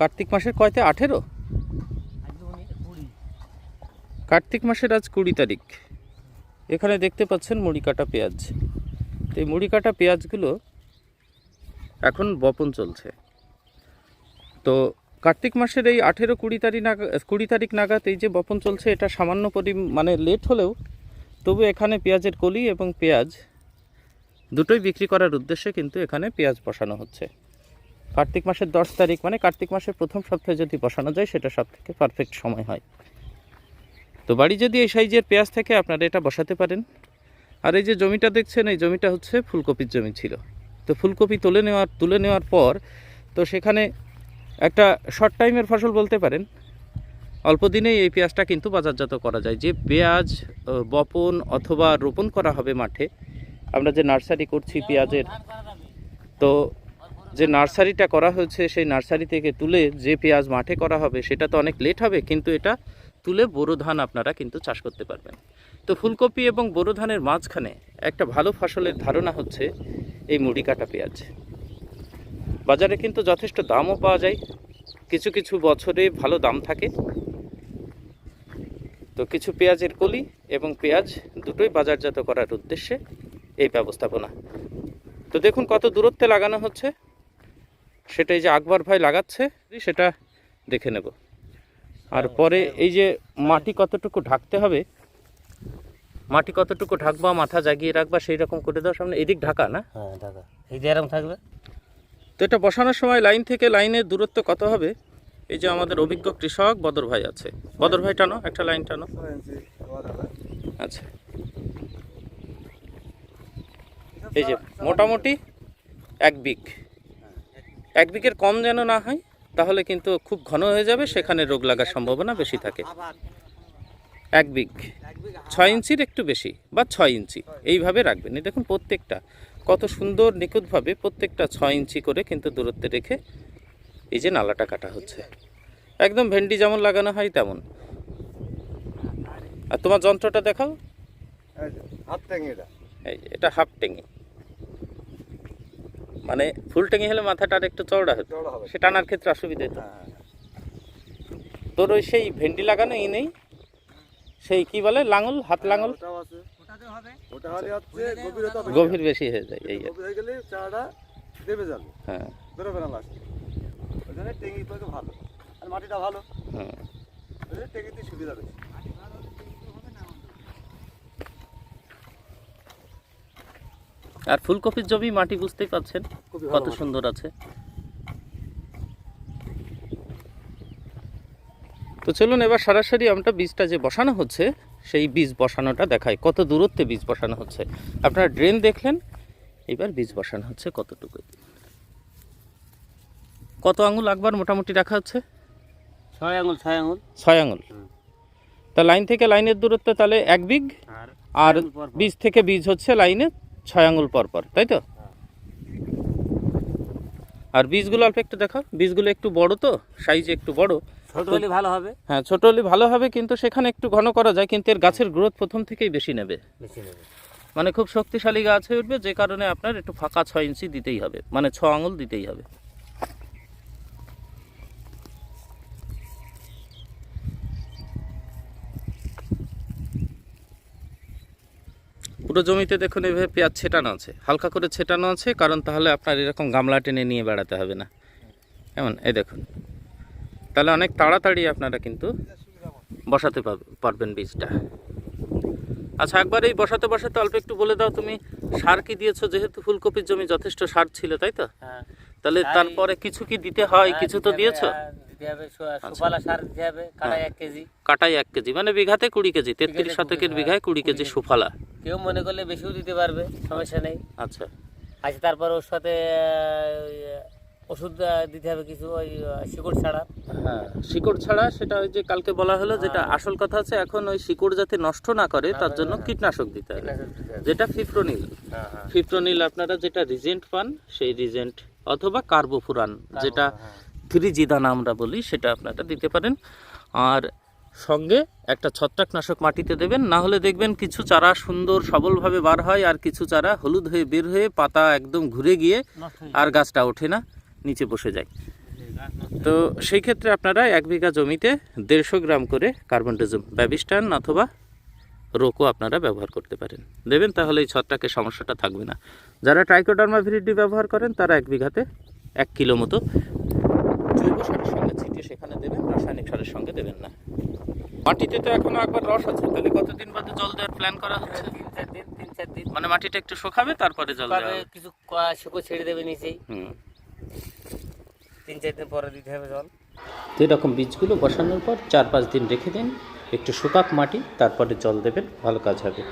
কার্তিক মাসের কয়তে আঠেরো? কার্তিক মাসের আজ কুড়ি তারিখ। এখানে দেখতে পাচ্ছেন মুড়ি কাটা পেঁয়াজ। তো এই মুড়ি কাটা পেঁয়াজগুলো এখন বপন চলছে। তো কার্তিক মাসের এই আঠেরো কুড়ি তারিখ নাগাদ কুড়ি তারিখ নাগাদ এই যে বপন চলছে, এটা সামান্য পরি মানে লেট হলেও তবু এখানে পেঁয়াজের কলি এবং পেঁয়াজ দুটোই বিক্রি করার উদ্দেশ্যে কিন্তু এখানে পেঁয়াজ বসানো হচ্ছে। কার্তিক মাসের দশ তারিখ মানে কার্তিক মাসের প্রথম সপ্তাহে যদি বসানো যায়, সেটা সব থেকে পারফেক্ট সময় হয়। তো বাড়ি যদি এই সাইজের পেঁয়াজ থেকে, আপনারা এটা বসাতে পারেন। আর এই যে জমিটা দেখছেন, এই জমিটা হচ্ছে ফুলকপির জমি ছিল। তো ফুলকপি তুলে নেওয়ার তুলে নেওয়ার পর, তো সেখানে একটা শর্ট টাইমের ফসল বলতে পারেন। অল্প দিনেই এই পেঁয়াজটা কিন্তু বাজারজাত করা যায়। যে পেঁয়াজ বপন অথবা রোপণ করা হবে মাঠে, আমরা যে নার্সারি করছি পেঁয়াজের, তো যে নার্সারিটা করা হয়েছে, সেই নার্সারি থেকে তুলে যে পেঁয়াজ মাঠে করা হবে, সেটা তো অনেক লেট হবে, কিন্তু এটা তুলে বোরো ধান আপনারা কিন্তু চাষ করতে পারবেন। তো ফুলকপি এবং বোরো ধানের মাঝখানে একটা ভালো ফসলের ধারণা হচ্ছে এই মুড়ি কাটা পেঁয়াজ। বাজারে কিন্তু যথেষ্ট দামও পাওয়া যায়, কিছু কিছু বছরে ভালো দাম থাকে। তো কিছু পেঁয়াজের কলি এবং পেঁয়াজ দুটোই বাজারজাত করার উদ্দেশ্যে এই ব্যবস্থাপনা। তো দেখুন কত দূরত্বে লাগানো হচ্ছে। সেটাই যে আকবর ভাই লাগাচ্ছে সেটা দেখে নেব। আর পরে এই যে মাটি কতটুকু ঢাকতে হবে মাটি কতটুকু ঢাকবা মাথা জাগিয়ে রাখবা সেই রকম করে দাও সামনে এদিক ঢাকা না? হ্যাঁ ঢাকা। এই যে এরকম থাকবে। তো এটা বসানোর সময় লাইন থেকে লাইনের দূরত্ব কত হবে? এই যে আমাদের অভিজ্ঞ কৃষক বদর ভাই আছে। বদর ভাই টানো একটা লাইন টানো। আচ্ছা। এই যে মোটামুটি এক বিঘ। এক বিঘের কম যেন না হয় তাহলে কিন্তু খুব ঘন হয়ে যাবে সেখানে রোগ লাগার সম্ভাবনা বেশি থাকে। এক বিঘ। ছয় ইঞ্চির একটু বেশি বা ছয় ইঞ্চি এইভাবে রাখবেন। এই দেখুন প্রত্যেকটা কত সুন্দর নিখুঁতভাবে প্রত্যেকটা ছয় ইঞ্চি করে কিন্তু দূরত্বে রেখে এই যে নালাটা কাটা হচ্ছে। একদম ভেন্ডি যেমন লাগানো হয় তেমন। আর তোমার যন্ত্রটা দেখাও। এটা এই এটা হাফ টেঙি মানে ফুল টেঙি হলে মাথাটা আর একটু চওড়া হতো। হবে। সে টানার ক্ষেত্রে অসুবিধা হতো। হ্যাঁ তোর ওই সেই ভেন্ডি লাগানো ই নেই? সেই কি বলে? লাঙল? হাত লাঙল? গভীরতা বেশি। গভীর বেশি হয়ে যায় এই হয়ে হ্যাঁ। ভালো। আর মাটিটা ভালো। সুবিধা আর ফুলকপির জমি মাটি বুঝতেই পাচ্ছেন খুবই কত সুন্দর আছে। তো চলুন এবার সরাসরি আমরা বীজটা যে বসানো হচ্ছে সেই বীজ বসানোটা দেখাই। কত দূরত্বে বীজ বসানো হচ্ছে। আপনারা ড্রেন দেখলেন এবার বীজ বসানো হচ্ছে কতটুকু? কত আঙুল একবার মোটামুটি রাখা হচ্ছে? ছয় আঙুল ছয় আঙুল। ছয় আঙুল। তা লাইন থেকে লাইনের দূরত্ব তাহলে এক বিঘ? আর। বীজ থেকে বীজ হচ্ছে লাইনে ছয় আঙুল পরপর পর তাই তো? আর বীজগুলো অল্প একটু দেখো বীজগুলো একটু বড় তো সাইজ একটু বড়। ছোট হলে ভালো হবে? হ্যাঁ ছোট হলে ভালো হবে কিন্তু সেখানে একটু ঘন করা যায় কিন্তু এর গাছের গ্রোথ প্রথম থেকেই বেশি নেবে। বেশি নেবে। মানে খুব শক্তিশালী গাছ হয়ে উঠবে যে কারণে আপনার একটু ফাঁকা ছয় ইঞ্চি দিতেই হবে মানে ছ আঙুল দিতেই হবে। পুরো জমিতে দেখুন এভাবে পেঁয়াজ ছেটানো আছে। হালকা করে ছেটানো আছে কারণ তাহলে আপনার এরকম গামলা টেনে নিয়ে বেড়াতে হবে না। কেমন এই দেখুন। তাহলে অনেক তাড়াতাড়ি আপনারা কিন্তু বসাতে পারবেন বীজটা। আচ্ছা একবার এই বসাতে বসাতে অল্প একটু বলে দাও তুমি সার কি দিয়েছ? যেহেতু ফুলকপির জমি যথেষ্ট সার ছিল তাই তো? হ্যাঁ। তাহলে তারপরে কিছু কি দিতে হয়? কিছু তো দিয়েছ? হ্যাঁ, দিতে হবে সুফলা সার দিতে হবে কাটায় এক কেজি কাটাই এক কেজি মানে বিঘাতে কুড়ি কেজি তেত্রিশ শতকের হ্যাঁ, বিঘায় কুড়ি কেজি সুফলা কেউ মনে করলে বেশিও দিতে পারবে সমস্যা নেই আচ্ছা আচ্ছা তারপর ওর সাথে ওষুধ দিতে হবে কিছু ওই শিকড় ছাড়া হ্যাঁ শিকড় ছাড়া সেটা ওই যে কালকে বলা হলো যেটা হ্যাঁ। আসল কথা আছে এখন ওই শিকড় যাতে নষ্ট না করে তার জন্য হ্যাঁ। কীটনাশক দিতে হবে। যেটা ফিপ্রোনিল হ্যাঁ, হ্যাঁ। ফিপ্রোনিল আপনারা যেটা রিজেন্ট পান সেই রিজেন্ট অথবা কার্বোফুরান যেটা হ্যাঁ। থ্রি জিদানা আমরা বলি সেটা আপনারা দিতে পারেন। আর সঙ্গে একটা ছত্রাকনাশক মাটিতে দেবেন না হলে দেখবেন কিছু চারা সুন্দর সবলভাবে বার হয় আর কিছু চারা হলুদ হয়ে বের হয়ে পাতা একদম ঘুরে গিয়ে আর গাছটা ওঠে না নিচে বসে যায়। তো সেই ক্ষেত্রে আপনারা এক বিঘা জমিতে দেড়শো গ্রাম করে কার্বনডিজম ব্যাবিস্টান অথবা রোকো আপনারা ব্যবহার করতে পারেন। দেবেন তাহলে এই ছত্রাকে সমস্যাটা থাকবে না। যারা ট্রাইকোডার্মা ভিরিডি ব্যবহার করেন তারা এক বিঘাতে এক কিলো মতো জৈব সারের সঙ্গে ছিটিয়ে সেখানে দেবেন রাসায়নিক সারের সঙ্গে দেবেন না। মাটিতে তো এখনও একবার রস আছে তাহলে কতদিন বাদে জল দেওয়ার প্ল্যান করা হচ্ছে? তিন চার দিন তিন চার দিন। মানে মাটিটা একটু শুকাবে তারপরে জল দেওয়া কিছু ক- শুকো ছেড়ে দেবে নিচেই হুম। তিন চার দিন পরে দিতে হবে জল। তো এরকম বীজগুলো বসানোর পর চার পাঁচ দিন রেখে দিন একটু শুকাক মাটি তারপরে জল দেবেন ভালো কাজ হবে।